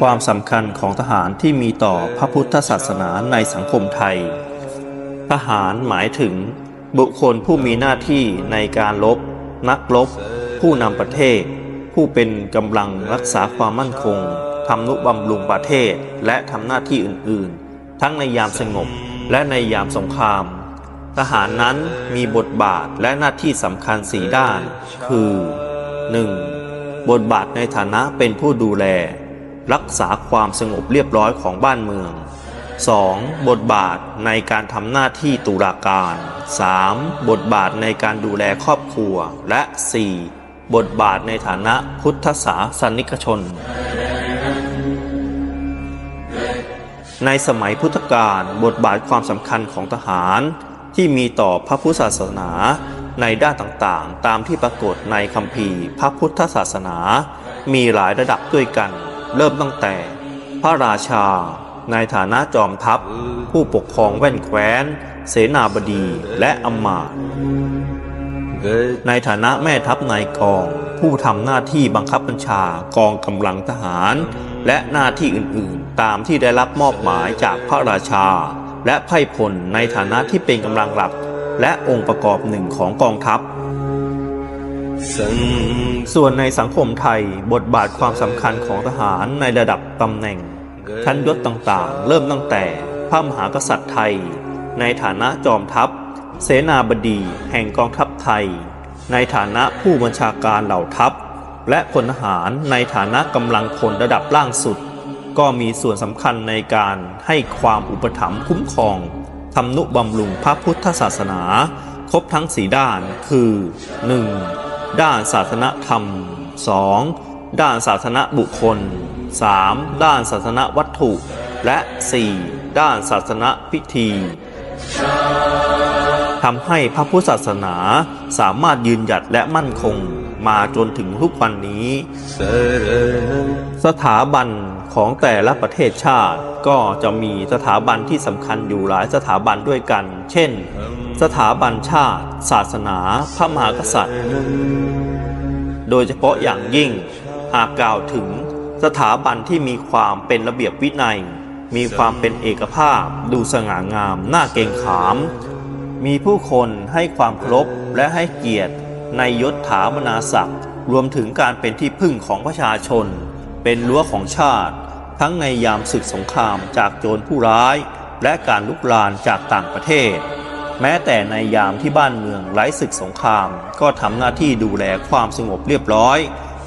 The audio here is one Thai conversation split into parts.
ความสำคัญของทหารที่มีต่อพระพุทธศาสนาในสังคมไทย ทหารหมายถึง บุคคลผู้มีหน้าที่ในการลบ นักลบ ผู้นำประเทศ ผู้เป็นกำลังรักษาความมั่นคงทำนุบำรุงประเทศและทำหน้าที่อื่น ๆ ทั้งในยามสงบและในยามสงคราม ทหารนั้นมีบทบาทและหน้าที่สำคัญสีด้าน คือ 1. บทบาทในฐานะเป็นผู้ดูแล รักษาความสงบเรียบร้อยของบ้านเมือง 2. บทบาทในการทำหน้าที่ตุลาการ 3. บทบาทในการดูแลครอบครัว และ 4. บทบาทในฐานะพุทธศาสนิกชน ในสมัยพุทธกาลบทบาทความสำคัญของทหารที่มีต่อพระพุทธศาสนา ในด้านต่างๆ ตามที่ปรากฏในคัมภีร์ พระพุทธศาสนา มีหลายระดับด้วยกัน เริ่มตั้งแต่ พระราชา ในฐานะจอมทัพ ผู้ปกครองแว่นแคว้น เสนาบดีและอำมาตย์ในฐานะแม่ทัพนายกอง ผู้ทำหน้าที่บังคับบัญชากองกำลังทหาร และหน้าที่อื่นๆ ตามที่ได้รับมอบหมายจากพระราชา และไพร่พลในฐานะที่เป็นกำลังหลัก และองค์ประกอบหนึ่งของกองทัพ ส่วนในสังคมไทยบทบาทความสำคัญของทหารในระดับตำแหน่ง ชั้นยศต่างๆ เริ่มตั้งแต่พระมหากษัตริย์ไทย ในฐานะจอมทัพ เสนาบดีแห่งกองทัพไทย ในฐานะผู้บัญชาการเหล่าทัพ และพลทหารในฐานะกำลังพลระดับล่างสุด ก็มีส่วนสำคัญในการให้ความอุปถัมภ์คุ้มครอง ทำนุบำรุงพระพุทธศาสนา ครบทั้งสีด้านคือ 1. ด้านศาสนธรรม 2. ด้านศาสนบุคคล 3. ด้านศาสนวัตถุ และ 4. ด้านศาสนพิธีทำให้พระพุทธศาสนาสามารถยืนหยัดและมั่นคง มาจนถึงทุกวันนี้ สถาบันของแต่ละประเทศชาติก็จะมีสถาบันที่สำคัญอยู่หลายสถาบันด้วยกัน เช่น สถาบันชาติ ศาสนาพระมหากษัตริย์ โดยเฉพาะอย่างยิ่ง หากกล่าวถึงสถาบันที่มีความเป็นระเบียบวินัย มีความเป็นเอกภาพ ดูสง่างาม น่าเกรงขาม มีผู้คนให้ความเคารพและให้เกียรติ ในยศถามนาศักดิ์รวมถึงการเป็นที่พึ่งของประชาชน เป็นรั้วของชาติ ทั้งในยามศึกสงครามจากโจรผู้ร้าย และการลุกลานจากต่างประเทศ แม้แต่ในยามที่บ้านเมืองไร้ศึกสงคราม ก็ทำหน้าที่ดูแลความสงบเรียบร้อย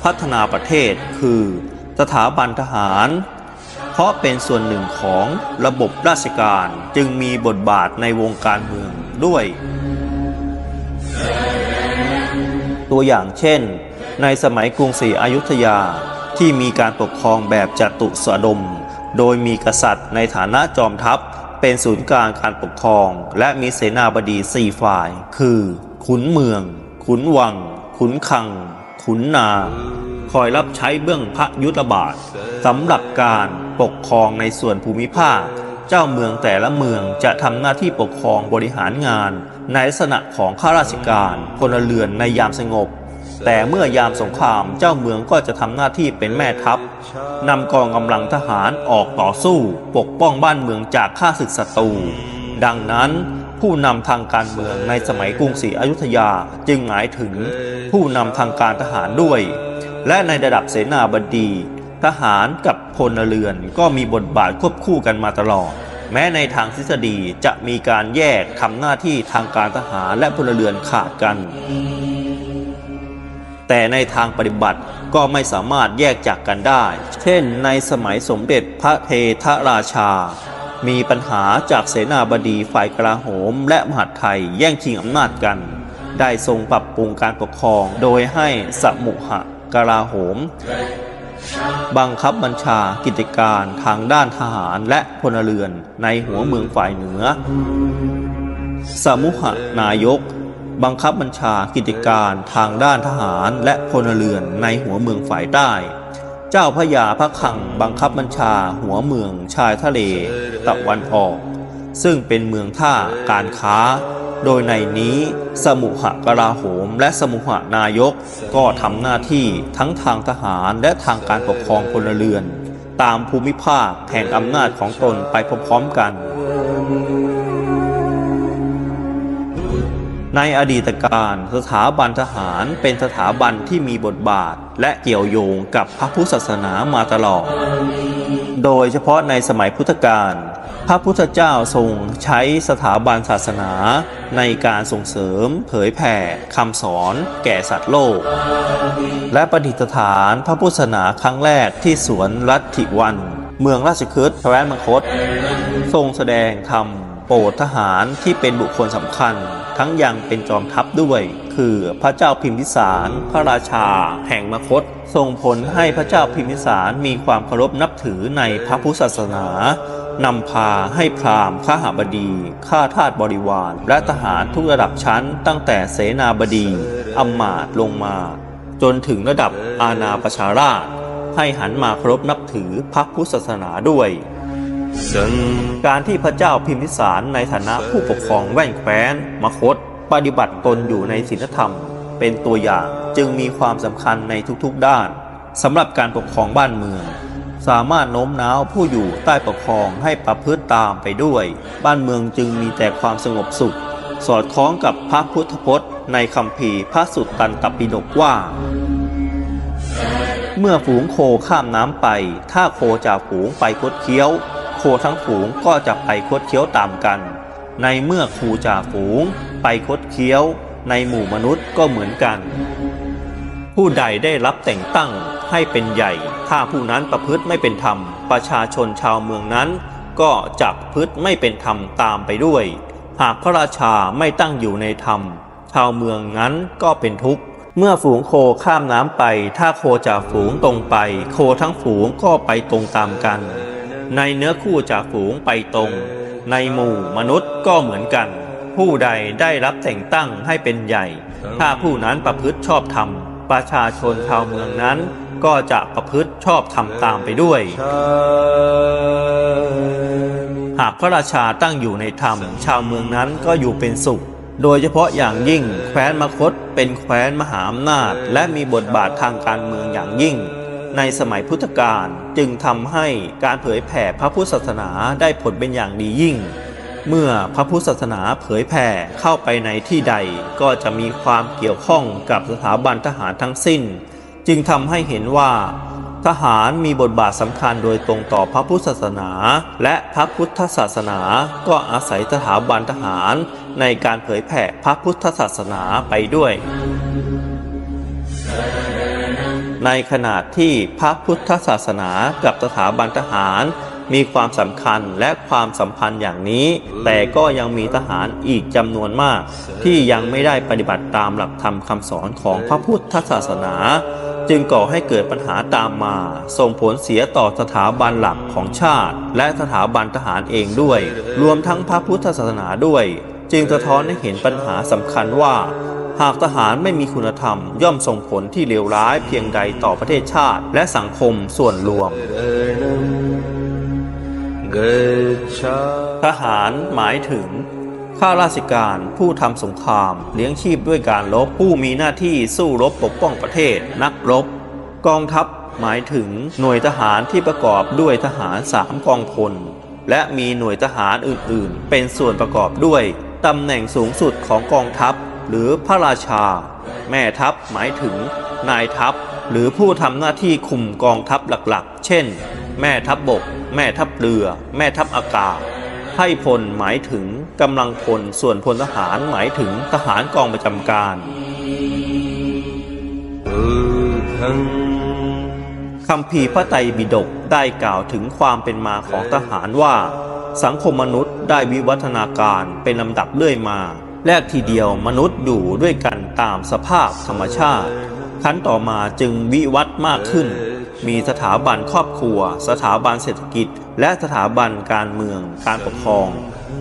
พัฒนาประเทศคือ สถาบันทหาร เพราะเป็นส่วนหนึ่งของระบบราชการจึงมีบทบาทในวงการเมืองด้วย ตัวอย่างเช่น ในสมัยกรุงศรีอยุธยาที่มีการปกครองแบบจตุสดม โดยมีกษัตริย์ในฐานะจอมทัพ เป็นศูนย์กลางการปกครอง และมีเสนาบดีสี่ฝ่าย คือ ขุนเมือง ขุนวัง ขุนคัง ขุนนางคอยรับใช้เบื้องพระยุทธบาทสำหรับการปกครองในส่วนภูมิภาค เจ้าเมืองแต่ละเมืองจะทำหน้าที่ปกครองบริหารงาน ในลักษณะของข้าราชการพลเรือนในยามสงบ แต่เมื่อยามสงครามเจ้าเมืองก็จะทำหน้าที่เป็นแม่ทัพนำกองกำลังทหารออกต่อสู้ ปกป้องบ้านเมืองจากข้าศึกศัตรูดังนั้นผู้นำทางการเมืองในสมัยกรุงศรีอยุธยาจึงหมายถึงผู้นำทางการทหารด้วย และในระดับเสนาบดี ทหารกับพลเรือนก็มีบทบาทควบคู่กันมาตลอด แม้ในทางทฤษฎีจะมีการแยกทำหน้าที่ทางการทหารและพลเรือนขาดกัน แต่ในทางปฏิบัติก็ไม่สามารถแยกจากกันได้ เช่น ในสมัยสมเด็จพระเททราชา มีปัญหาจากเสนาบดีฝ่ายกลาโหม และมหาดไทยแย่งชิงอำนาจกัน ได้ทรงปรับปรุงการปกครองโดยให้สมุหะกลาโหม บังคับบัญชากิจการทางด้านทหารและพลเรือนในหัวเมืองฝ่ายเหนือ สมุหนายก บังคับบัญชากิจการทางด้านทหารและพลเรือนในหัวเมืองฝ่ายใต้ เจ้าพระยาพระคังบังคับบัญชาหัวเมืองชายทะเลตะวันออก ซึ่งเป็นเมืองท่าการค้า โดยในนี้สมุหกราโหม และสมุหนายกก็ทำหน้าที่ทั้งทางทหารและทางการปกครองพลเรือน ตามภูมิภาคแห่งอำนาจของตนไปพร้อมๆกัน ในอดีตการสถาบันทหารเป็นสถาบันที่มีบทบาทและเกี่ยวโยงกับพระพุทธศาสนามาตลอด โดยเฉพาะในสมัยพุทธกาล พระพุทธเจ้าทรงใช้สถาบันศาสนา ในการส่งเสริมเผยแผ่คำสอนแก่สัตว์โลก และประดิษฐานพระพุทธศาสนาครั้งแรกที่สวนรัตถิวัน เมืองราชคฤห์แคว้นมคต ทรงแสดงธรรมโปรดทหารที่เป็นบุคคลสำคัญ ทั้งยังเป็นจอมทัพด้วย คือพระเจ้าพิมพิสาร พระราชา แห่งมคต ส่งผลให้พระเจ้าพิมพิสารมีความเคารพนับถือในพระพุทธศาสนา นำพาให้พราหมณ์ข้าหาบดีข้าทาสบริวาร และทหารทุกระดับชั้น ตั้งแต่เสนาบดีอำมาตย์ลงมา จนถึงระดับอาณาประชาราช ให้หันมาเคารพนับถือพระพุทธศาสนาด้วย การที่พระเจ้าพิมพิสารในฐานะผู้ปกครองแว่นแคว้นมคต ปฏิบัติตนอยู่ในศีลธรรม เป็นตัวอย่างจึงมีความสำคัญในทุกๆด้านสำหรับการปกครองบ้านเมือง สามารถโน้มน้าวผู้อยู่ใต้ปกครองให้ประพฤติตามไปด้วย บ้านเมืองจึงมีแต่ความสงบสุข สอดคล้องกับพระพุทธพจน์ ในคำภีพระสุตตันตปิฎกว่า เมื่อฝูงโคข้ามน้ำไป ถ้าโคจากฝูงไปคดเคี้ยว โคทั้งฝูงก็จะไปคดเคี้ยวตามกัน ในเมื่อครูจ่าฝูง ไปคดเคี้ยว ในหมู่มนุษย์ก็เหมือนกัน ผู้ใดได้รับแต่งตั้งให้เป็นใหญ่ ถ้าผู้นั้นประพฤติไม่เป็นธรรม ประชาชนชาวเมืองนั้น ก็จะพฤติไม่เป็นธรรมตามไปด้วย หากพระราชาไม่ตั้งอยู่ในธรรม ชาวเมืองนั้นก็เป็นทุกข์ เมื่อฝูงโคข้ามน้ำไป ถ้าโคจากฝูงตรงไป โคทั้งฝูงก็ไปตรงตามกัน ในเนื้อคู่จากฝูงไปตรง ในหมู่มนุษย์ก็เหมือนกัน ผู้ใดได้รับแต่งตั้งให้เป็นใหญ่ ถ้าผู้นั้นประพฤติชอบธรรม ประชาชนชาวเมืองนั้น ก็จะประพฤติชอบธรรมตามไปด้วย หากพระราชาตั้งอยู่ในธรรม ชาวเมืองนั้นก็อยู่เป็นสุข โดยเฉพาะอย่างยิ่งแคว้นมคตเป็นแคว้นมหาอำนาจ และมีบทบาททางการเมืองอย่างยิ่ง ในสมัยพุทธกาลจึงทำให้การเผยแผ่พระพุทธศาสนาได้ผลเป็นอย่างดียิ่ง เมื่อพระพุทธศาสนาเผยแผ่เข้าไปในที่ใดก็จะมีความเกี่ยวข้องกับสถาบันทหารทั้งสิ้น จึงทำให้เห็นว่า ทหารมีบทบาทสำคัญโดยตรงต่อพระพุทธศาสนา และพระพุทธศาสนาก็อาศัยสถาบันทหารในการเผยแผ่พระพุทธศาสนาไปด้วยในขณะที่พระพุทธศาสนากับสถาบันทหาร มีความสำคัญและความสัมพันธ์อย่างนี้ แต่ก็ยังมีทหารอีกจำนวนมาก ที่ยังไม่ได้ปฏิบัติตามหลักธรรมคำสอนของพระพุทธศาสนา จึงก่อให้เกิดปัญหาตามมา ส่งผลเสียต่อสถาบันหลักของชาติ และสถาบันทหารเองด้วย รวมทั้งพระพุทธศาสนาด้วย จึงสะท้อนให้เห็นปัญหาสำคัญว่าหากทหารไม่มีคุณธรรม ย่อมส่งผลที่เลวร้ายเพียงใดต่อประเทศชาติ และสังคมส่วนรวม ทหารหมายถึง ข้าราชการผู้ทำสงคราม เลี้ยงชีพด้วยการรบผู้มีหน้าที่สู้รบปกป้องประเทศ นักรบ กองทัพหมายถึงหน่วยทหารที่ประกอบด้วยทหารสามกองพล และมีหน่วยทหารอื่นๆ เป็นส่วนประกอบด้วยตำแหน่งสูงสุดของกองทัพ หรือพระราชา แม่ทัพหมายถึง นายทัพ หรือผู้ทำหน้าที่คุมกองทัพหลักๆ เช่น แม่ทัพบบก แม่ทัพเรือ แม่ทัพอากาศให้พลหมายถึงกำลังพลส่วนพลทหารหมายถึงทหารกองประจำการคำพีพระไตรปิฎกได้กล่าวถึงความเป็นมาของทหารว่า สังคมมนุษย์ได้วิวัฒนาการเป็นลำดับเรื่อยมาแรกทีเดียวมนุษย์อยู่ด้วยกันตามสภาพธรรมชาติขั้นต่อมาจึงวิวัฒน์มากขึ้น มีสถาบันครอบครัว สถาบันเศรษฐกิจ และสถาบันการเมือง การปกครอง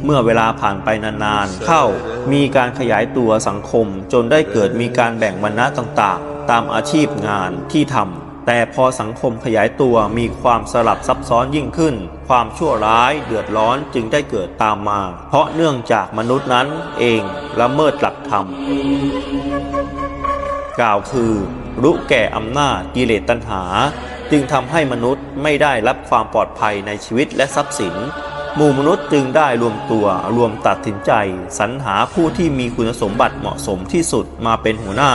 เมื่อเวลาผ่านไปนานๆ เข้า มีการขยายตัวสังคม จนได้เกิดมีการแบ่งวรรณะต่างๆ ตามอาชีพงานที่ทำแต่พอสังคมขยายตัวมีความสลับซับซ้อนยิ่งขึ้น ความชั่วร้ายเดือดร้อนจึงได้เกิดตามมา เพราะเนื่องจากมนุษย์นั้นเองละเมิดหลักธรรม กล่าวคือ รู้แก่อำนาจกิเลสตัณหา จึงทำให้มนุษย์ไม่ได้รับความปลอดภัยในชีวิตและทรัพย์สิน หมู่มนุษย์จึงได้รวมตัวรวมตัดสินใจ สรรหาผู้ที่มีคุณสมบัติเหมาะสมที่สุดมาเป็นหัวหน้า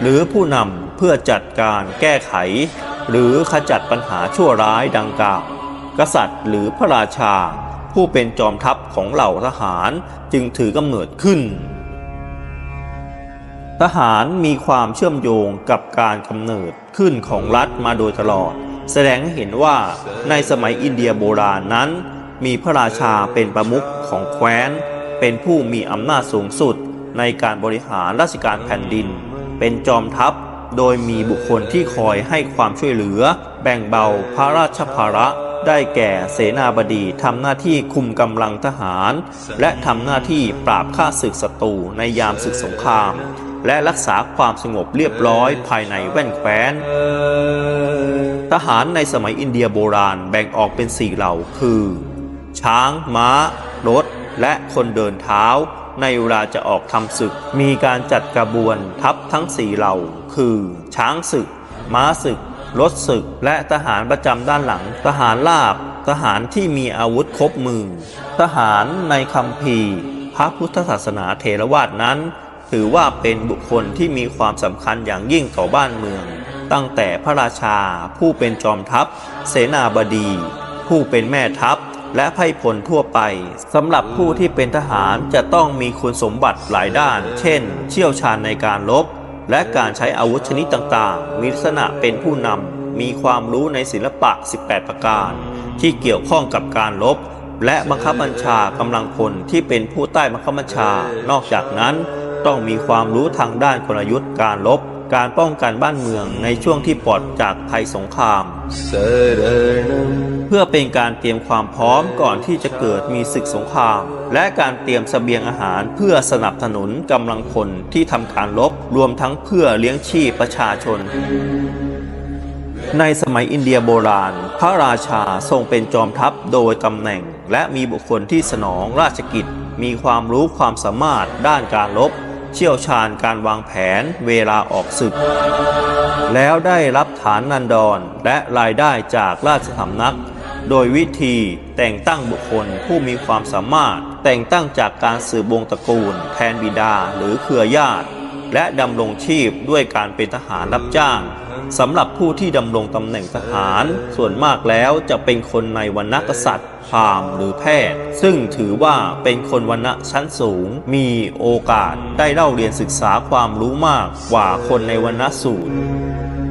หรือผู้นำเพื่อจัดการแก้ไข หรือขจัดปัญหาชั่วร้ายดังกล่าวกษัตริย์หรือพระราชา ผู้เป็นจอมทัพของเหล่าทหารจึงถือกำเนิดขึ้น ทหารมีความเชื่อมโยงกับการกำเนิดขึ้นของรัฐมาโดยตลอด แสดงให้เห็นว่าในสมัยอินเดียโบราณนั้น มีพระราชาเป็นประมุขของแคว้น เป็นผู้มีอำนาจสูงสุดในการบริหารราชการแผ่นดิน เป็นจอมทัพโดยมีบุคคลที่คอยให้ความช่วยเหลือ แบ่งเบาพระราชภาระได้แก่เสนาบดีทำหน้าที่คุมกำลังทหาร และทำหน้าที่ปราบฆ่าศึกศัตรูในยามศึกสงคราม และรักษาความสงบเรียบร้อยภายในแว่นแคว้น ทหารในสมัยอินเดียโบราณแบ่งออกเป็นสี่เหล่าคือ ช้าง ม้า รถ และคนเดินเท้า ในเวลาจะออกทำศึก มีการจัดกระบวนทัพทั้งสี่เหล่า คือ ช้างศึก ม้าศึก รถศึก และทหารประจำด้านหลัง ทหารลาบ ทหารที่มีอาวุธครบมือ ทหารในคำพีร์พระพุทธศาสนาเทรวาสนั้น ถือว่าเป็นบุคคลที่มีความสำคัญอย่างยิ่งต่อบ้านเมือง ตั้งแต่พระราชา ผู้เป็นจอมทัพ เสนาบดี ผู้เป็นแม่ทัพ และไพร่พลทั่วไปสำหรับผู้ที่เป็นทหารจะต้องมีคุณสมบัติหลายด้าน เช่น เชี่ยวชาญในการรบและการใช้อาวุธชนิดต่างๆ มีลักษณะเป็นผู้นำ มีความรู้ในศิลปะ 18 ประการ ที่เกี่ยวข้องกับการรบ และบังคับบัญชากำลังพลที่เป็นผู้ใต้บังคับบัญชา นอกจากนั้น ต้องมีความรู้ทางด้านกลยุทธ์การลบ การป้องกันบ้านเมืองในช่วงที่ปลอดจากภัยสงคราม เพื่อเป็นการเตรียมความพร้อมก่อนที่จะเกิดมีศึกสงคราม และการเตรียมสเสบียงอาหารเพื่อสนับสนุนกำลังพลที่ทำการลบ รวมทั้งเพื่อเลี้ยงชีพประชาชนในสมัยอินเดียโบราณ พระราชาทรงเป็นจอมทัพโดยตำแหน่ง และมีบุคคลที่สนองราชกิจ มีความรู้ความสามารถด้านการลบ เชี่ยวชาญการวางแผนเวลาออกศึก แล้วได้รับฐานนันดรและรายได้จากราชสำนัก โดยวิธีแต่งตั้งบุคคลผู้มีความสามารถ แต่งตั้งจากการสืบวงศ์ตระกูล แทนบิดาหรือเครือญาติ และดำรงชีพด้วยการเป็นทหารรับจ้าง สำหรับผู้ที่ดำรงตำแหน่งทหาร ส่วนมากแล้วจะเป็นคนในวรรณกษัตริย์พราหมณ์หรือแพทย์ ซึ่งถือว่าเป็นคนวรรณะชั้นสูง มีโอกาสได้เล่าเรียนศึกษาความรู้มากกว่าคนในวรรณะสูง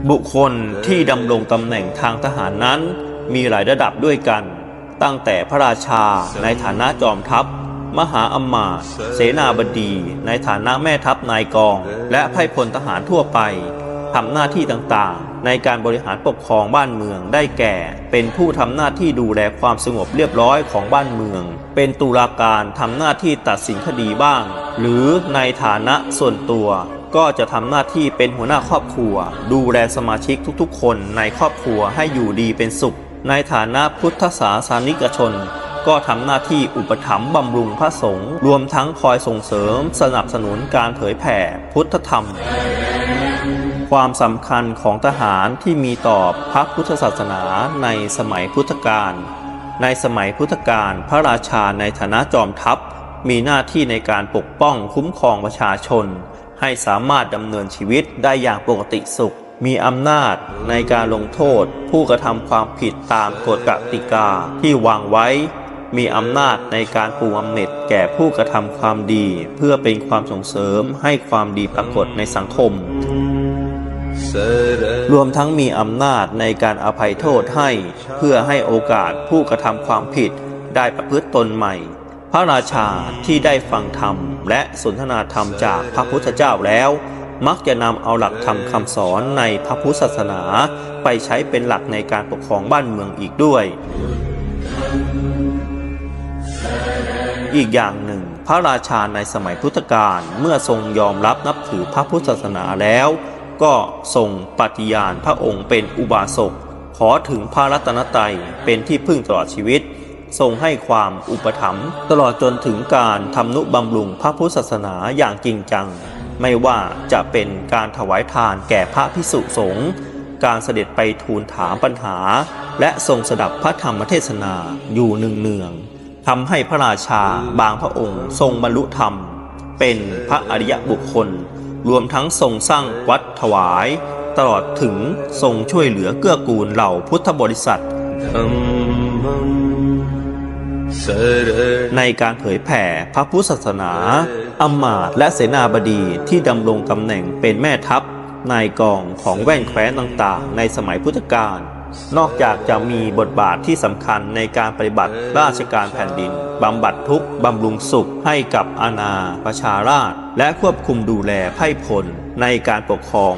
บุคคลที่ดำรงตำแหน่งทางทหารนั้น มีหลายระดับด้วยกัน ตั้งแต่พระราชาในฐานะจอมทัพมหาอำมาตเสนาบดี ในฐานะแม่ทัพนายกอง และไพ่พลทหารทั่วไป ทำหน้าที่ต่างๆ ในการบริหารปกครองบ้านเมืองได้แก่ เป็นผู้ทำหน้าที่ดูแลความสงบเรียบร้อยของบ้านเมือง เป็นตุลาการทำหน้าที่ตัดสินคดีบ้าง หรือในฐานะส่วนตัว ก็จะทำหน้าที่เป็นหัวหน้าครอบครัว ดูแลสมาชิกทุกๆ คนในครอบครัวให้อยู่ดีเป็นสุข ในฐานะพุทธศาสนิกชนก็ทำหน้าที่อุปถัมภ์บำรุงพระสงฆ์รวมทั้งคอยส่งเสริมสนับสนุนการเผยแผ่พุทธธรรม ความสำคัญของทหารที่มีต่อพระพุทธศาสนาในสมัยพุทธกาล ในสมัยพุทธกาลพระราชาในฐานะจอมทัพ มีหน้าที่ในการปกป้องคุ้มครองประชาชน ให้สามารถดำเนินชีวิตได้อย่างปกติสุข มีอำนาจในการลงโทษ ผู้กระทำความผิดตามกฎกติกาที่วางไว้ มีอำนาจในการปูอำเน็จแก่ผู้กระทำความดี เพื่อเป็นความส่งเสริมให้ความดีปรากฏในสังคม รวมทั้งมีอำนาจในการอภัยโทษให้เพื่อให้โอกาสผู้กระทำความผิดได้ประพฤติตนใหม่ พระราชาที่ได้ฟังธรรมและสนทนาธรรมจากพระพุทธเจ้าแล้ว มักจะนำเอาหลักธรรมคำสอนในพระพุทธศาสนา ไปใช้เป็นหลักในการปกครองบ้านเมืองอีกด้วย อีกอย่างหนึ่ง พระราชาในสมัยพุทธกาลเมื่อทรงยอมรับนับถือพระพุทธศาสนาแล้ว ก็ทรงปฏิญาณพระองค์เป็นอุบาสก ขอถึงพระรัตนตรัยเป็นที่พึ่งตลอดชีวิต ทรงให้ความอุปถัมภ์ตลอดจนถึงการทำนุบำรุงพระพุทธศาสนาอย่างจริงจัง ไม่ว่าจะเป็นการถวายทานแก่พระพิสุสงฆ์การเสด็จไปทูลถามปัญหา และทรงสดับพระธรรมเทศนาอยู่เนืองๆทำให้พระราชาบางพระองค์ทรงบรรลุธรรม เป็นพระอริยบุคคล รวมทั้งทรงสร้างวัดถวาย ตลอดถึงทรงช่วยเหลือเกื้อกูลเหล่าพุทธบริษัท ในการเผยแผ่พระพุทธศาสนาอำมาตและเสนาบดีที่ดำรงตำแหน่งเป็นแม่ทัพนายกองของแว่นแคว้นต่างๆ ในสมัยพุทธกาล นอกจากจะมีบทบาทที่สำคัญในการปฏิบัติราชการแผ่นดินบำบัดทุกข์บำรุงสุขให้กับอาณาประชาราษฎร์และควบคุมดูแลไพร่พลในการปกครอง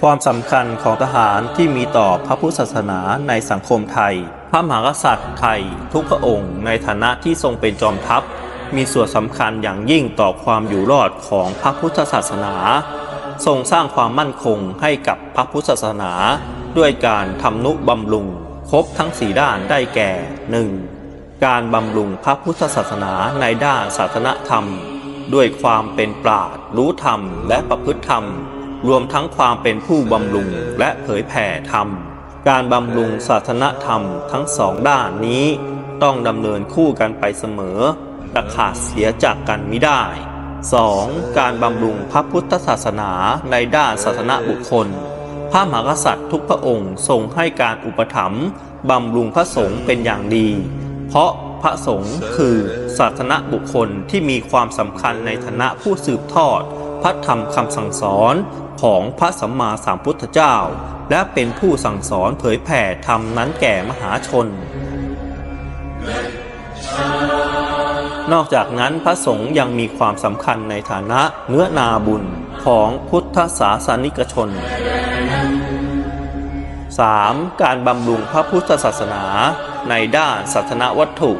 ความสำคัญของทหารที่มีต่อพระพุทธศาสนาในสังคมไทย พระมหากษัตริย์ไทยทุกพระองค์ในฐานะที่ทรงเป็นจอมทัพ มีส่วนสำคัญอย่างยิ่งต่อความอยู่รอดของพระพุทธศาสนา ทรงสร้างความมั่นคงให้กับพระพุทธศาสนา ด้วยการทำนุบำรุง ครบทั้งสีด้านได้แก่ 1. การบำรุงพระพุทธศาสนาในด้านศาสนธรรม ด้วยความเป็นปราดรู้ธรรมและประพฤติธรรม รวมทั้งความเป็นผู้บำรุงและเผยแผ่ธรรม การบำรุงศาสนธรรมทั้งสองด้านนี้ ต้องดำเนินคู่กันไปเสมอและขาดเสียจากกันไม่ได้ 2. การบำรุงพระพุทธศาสนาในด้านศาสนาบุคคล พระมหากษัตริย์ทุกพระองค์ทรงให้การอุปถัมภ์บำรุงพระสงฆ์เป็นอย่างดี เพราะพระสงฆ์คือศาสนาบุคคลที่มีความสำคัญในฐานะผู้สืบทอด พระธรรมคำสั่งสอนของพระสัมมาสัมพุทธเจ้า และเป็นผู้สั่งสอนเผยแผ่ธรรมนั้นแก่มหาชน นอกจากนั้นพระสงฆ์ยังมีความสำคัญในฐานะเนื้อนาบุญของพุทธศาสนิกชน 3. การบำรุงพระพุทธศาสนาในด้านศาสนวัตถุ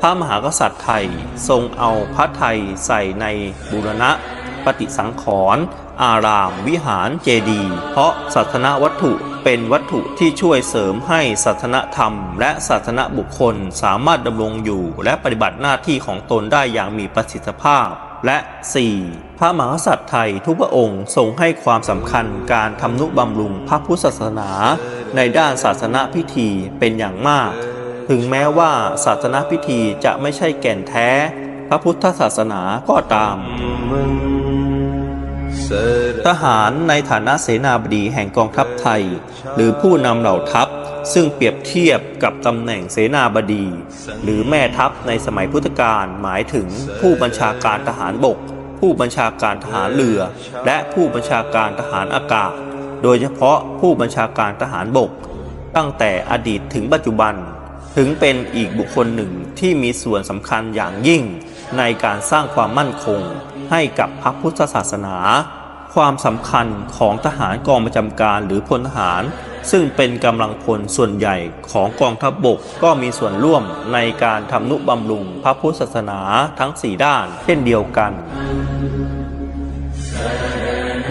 พระมหากษัตริย์ไทยทรงเอาพระไทยใส่ในบูรณะ ปฏิสังขรณ์อารามวิหารเจดีย์เพราะศาสนวัตถุ เป็นวัตถุที่ช่วยเสริมให้ศาสนธรรม และศาสนบุคคลสามารถดำรงอยู่ และปฏิบัติหน้าที่ของตนได้อย่างมีประสิทธิภาพ และ 4. พระมหากษัตริย์ไทยทุกพระองค์ทรงให้ความสำคัญการทำนุบำรุงพระพุทธศาสนา ในด้านศาสนพิธีเป็นอย่างมาก ถึงแม้ว่าศาสนพิธีจะไม่ใช่แก่นแท้ พระพุทธศาสนาก็ตาม ทหารในฐานะเสนาบดีแห่งกองทัพไทย หรือผู้นำเหล่าทัพ ซึ่งเปรียบเทียบกับตำแหน่งเสนาบดี หรือแม่ทัพในสมัยพุทธกาลหมายถึงผู้บัญชาการทหารบก ผู้บัญชาการทหารเรือ และผู้บัญชาการทหารอากาศ โดยเฉพาะผู้บัญชาการทหารบก ตั้งแต่อดีตถึงปัจจุบัน ถึงเป็นอีกบุคคลหนึ่งที่มีส่วนสำคัญอย่างยิ่งในการสร้างความมั่นคงให้กับพระพุทธศาสนา ความสำคัญของทหารกองประจำการหรือพลทหาร ซึ่งเป็นกำลังพลส่วนใหญ่ของกองทัพบบกก็มีส่วนร่วมในการทำนุบำรุงพระพุทธศาสนาทั้งสี่ด้านเช่นเดียวกัน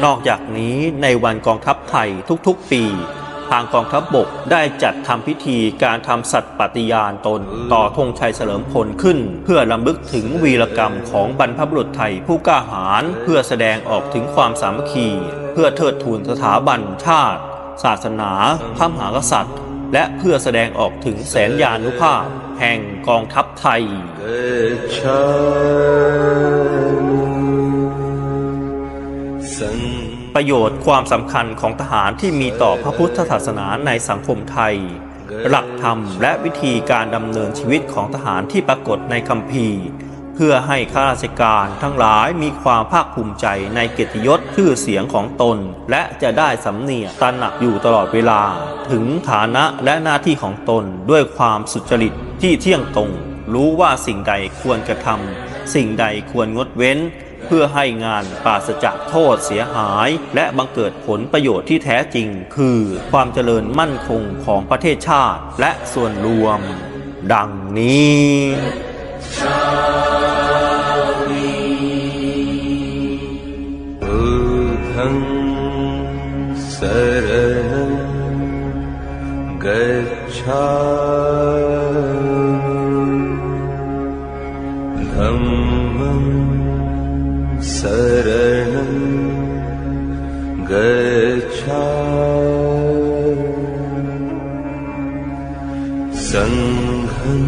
นอกจากนี้ในวันกองทัพไทยทุกๆปี ทางกองทัพบบกได้จัดทำพิธีการทำสัตย์ปฏิญาณตน ต่อธงชัยเฉลิมพลขึ้น เพื่อลำลึกถึงวีรกรรมของบรรพบุรุษไทยผู้กล้าหาญเพื่อแสดงออกถึงความสามัคคี เพื่อเทิดทูนสถาบันชาติ ศาสนา พระมหากษัตริย์ และเพื่อแสดงออกถึงแสนยานุภาพ แห่งกองทัพไทย ประโยชน์ความสำคัญของทหารที่มีต่อพระพุทธศาสนาในสังคมไทย หลักธรรมและวิธีการดำเนินชีวิตของทหารที่ปรากฏในคัมภีร์เพื่อให้ข้าราชการทั้งหลายมีความภาคภูมิใจในเกียรติยศชื่อเสียงของตน และจะได้สำเนียกตระหนักอยู่ตลอดเวลา ถึงฐานะและหน้าที่ของตนด้วยความสุจริตที่เที่ยงตรง รู้ว่าสิ่งใดควรกระทำสิ่งใดควรงดเว้น เพื่อให้งานปราศจากโทษเสียหาย และบังเกิดผลประโยชน์ที่แท้จริง คือความเจริญมั่นคงของประเทศชาติ และส่วนรวม ดังนี้สา शरणं गच्छामि। सङ्घं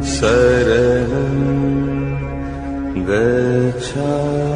शरणं गच्छामि